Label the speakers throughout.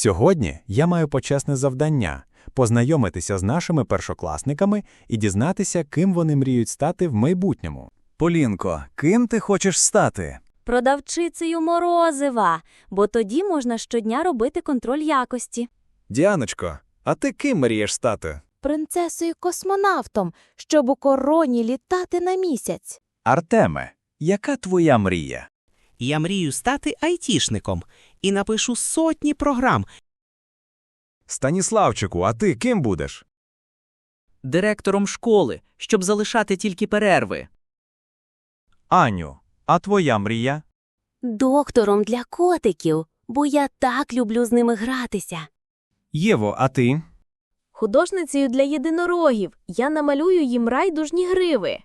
Speaker 1: Сьогодні я маю почесне завдання познайомитися з нашими першокласниками і дізнатися, ким вони мріють стати в майбутньому.
Speaker 2: Полінко, ким ти хочеш стати?
Speaker 3: Продавчицею морозива, бо тоді можна щодня робити контроль якості.
Speaker 2: Діаночко, а ти ким мрієш стати?
Speaker 4: принцесою-космонавтом, щоб у короні літати на місяць.
Speaker 2: Артеме, яка твоя мрія?
Speaker 5: Я мрію стати айтішником і напишу сотні програм.
Speaker 2: Станіславчику, а ти ким будеш?
Speaker 6: директором школи, щоб залишати тільки перерви.
Speaker 2: Аню, а твоя мрія?
Speaker 3: Доктором для котиків, бо я так люблю з ними гратися.
Speaker 2: Єво, а ти?
Speaker 7: Художницею для єдинорогів. Я намалюю їм райдужні гриви.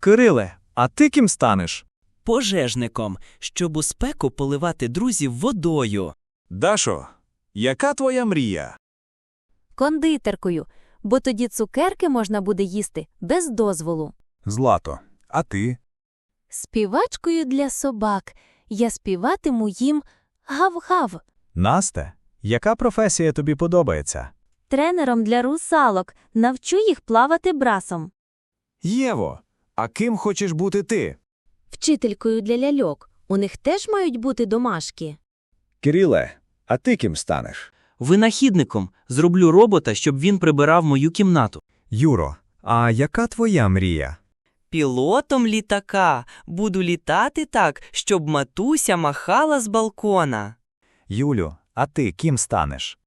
Speaker 2: Кириле, а ти ким станеш?
Speaker 6: Пожежником, щоб у спеку поливати друзів водою.
Speaker 2: Дашо, яка твоя мрія?
Speaker 3: Кондитеркою, бо тоді цукерки можна буде їсти без дозволу.
Speaker 2: Злато, а ти?
Speaker 3: Співачкою для собак. Я співатиму їм гав-гав.
Speaker 2: Насте, яка професія тобі подобається?
Speaker 3: Тренером для русалок навчу їх плавати брасом.
Speaker 2: Єво, а ким хочеш бути ти?
Speaker 7: Вчителькою для ляльок. У них теж мають бути домашки.
Speaker 2: Кириле, а ти ким станеш?
Speaker 6: Винахідником зроблю робота, щоб він прибирав мою кімнату.
Speaker 2: Юро, а яка твоя мрія?
Speaker 8: Пілотом літака буду літати так, щоб матуся махала з балкона.
Speaker 2: Юлю, а ти ким станеш?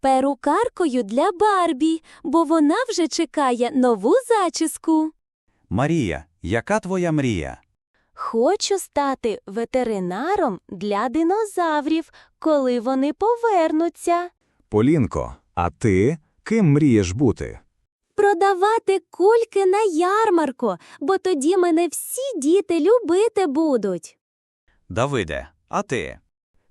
Speaker 3: Перукаркою для Барбі, бо вона вже чекає нову зачіску.
Speaker 2: Марія, яка твоя мрія?
Speaker 3: Хочу стати ветеринаром для динозаврів, коли вони повернуться.
Speaker 2: Полінко, а ти ким мрієш бути?
Speaker 3: Продавати кульки на ярмарку, бо тоді мене всі діти любити будуть.
Speaker 2: Давиде, а ти?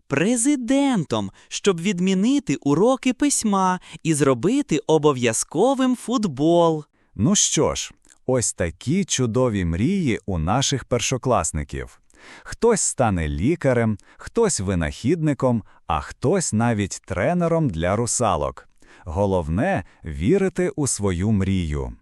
Speaker 8: Президентом, щоб відмінити уроки письма і зробити обов'язковим футбол.
Speaker 2: Ну що ж, ось такі чудові мрії у наших першокласників. Хтось стане лікарем, хтось винахідником, а хтось навіть тренером для русалок. Головне вірити у свою мрію.